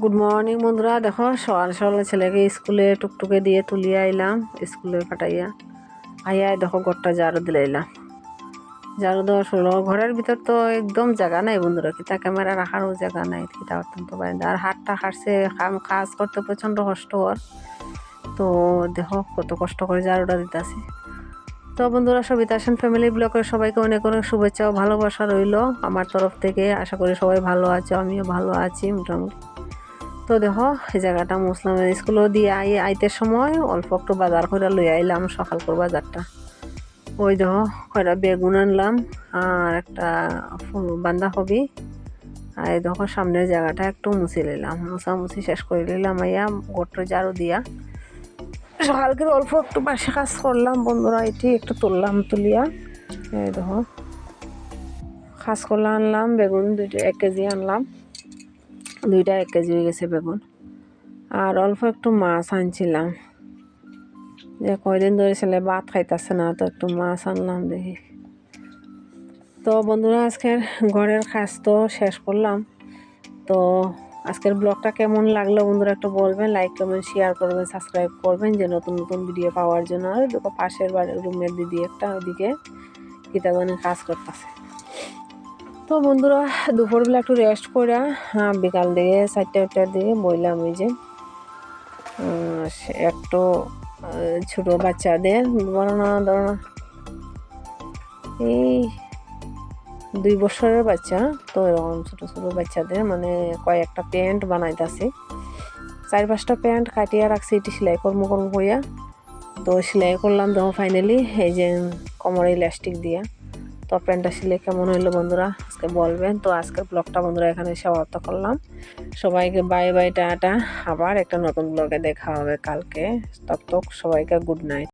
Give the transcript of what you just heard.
Good morning বন্ধুরা। দেখো, সকাল সকাল ছেলেকে স্কুলে টুকটুকে দিয়ে তুলিয়ে আইলাম, স্কুলে পাঠাইয়া। আইয়া দেখো, ঘরটা ঝাড়ু দিলাইলাম ঝাড়ু দেওয়া শুরু ঘরের ভিতর তো একদম জায়গা নাই বন্ধুরা। কিতা ক্যামেরা রাখারও জায়গা নাই কিতা অত্যন্ত পারি আর হাতটা হাঁটছে কাজ করতে প্রচণ্ড কষ্ট হওয়ার তো দেখো, কত কষ্ট করে ঝাড়ুটা দিতেছি। তো বন্ধুরা, সবিতা সেন ফ্যামিলি ব্লগের সবাইকে অনেক অনেক শুভেচ্ছা ও ভালোবাসা রইল। আমার তরফ থেকে আশা করি সবাই ভালো আছে, আমিও ভালো আছি মোটামুটি। তো দেখো, এই জায়গাটা মুসলাম স্কুলও দিয়ে আই আইতে সময় অল্প একটু বাজার করে লই আইলাম সকাল করে বাজারটা। ওই দেখো, কয়টা বেগুন আনলাম আর একটা ফুল বাঁধাকপি আর দেখো, সামনের জায়গাটা একটু মুছে নিলাম মুছামুছি শেষ করে নিলাম আইয়া গোটর ঝাড়ু দিয়া। সকালকে অল্প একটু বাসে কাজ করলাম, বন্ধুরা, এটি একটু তুললাম তুলিয়া। এই দেখো কাজ করলা আনলাম, বেগুন দুইটা, এক কেজি আনলাম। দুইটা এক কেজি হয়ে গেছে বেগুন। আর অল্প একটু মাছ আনছিলাম। যে কয়দিন ধরে ছেলে ভাত খাইতেছে না, তো একটু মাছ আনলাম দেখি। তো বন্ধুরা, আজকের ঘরের কাজ তো শেষ করলাম। তো আজকের ব্লগটা কেমন লাগল বন্ধুরা একটু বলবেন লাইক কমেন্ট শেয়ার করবেন সাবস্ক্রাইব করবেন, যে নতুন নতুন ভিডিও পাওয়ার জন্য। আর দেখো পাশের বাড়ির রুমের দিদি একটা ওইদিকে কিতাবানি কাজ করতেছে। তো বন্ধুরা, দুপুরবেলা একটু রেস্ট করে হ্যাঁ বিকাল দিকে চারটে, আটটার দিকে বইলাম ওই যে একটু ছোট বাচ্চাদের বড় না, ধরো না, এই দুই বছরের বাচ্চা, তো এরকম ছোটো ছোটো বাচ্চাদের মানে কয়েকটা প্যান্ট বানাইতেছি। চার পাঁচটা প্যান্ট কাটিয়ে রাখছি এটি সেলাই কর্ম কর্ম করিয়া। তো সেলাই করলাম দেখো ফাইনালি এই যে কোমরে ইলাস্টিক দিয়া। তো প্যান্টটা সিলে কেমন হইল বন্ধুরা? আজকে বলবেন। তো আজকের ব্লগটা বন্ধুরা এখানে সমাপ্ত করলাম। সবাইকে বাই বাই টাটা। আবার একটা নতুন ব্লগে দেখা হবে কালকে। তত সবাইকে গুড নাইট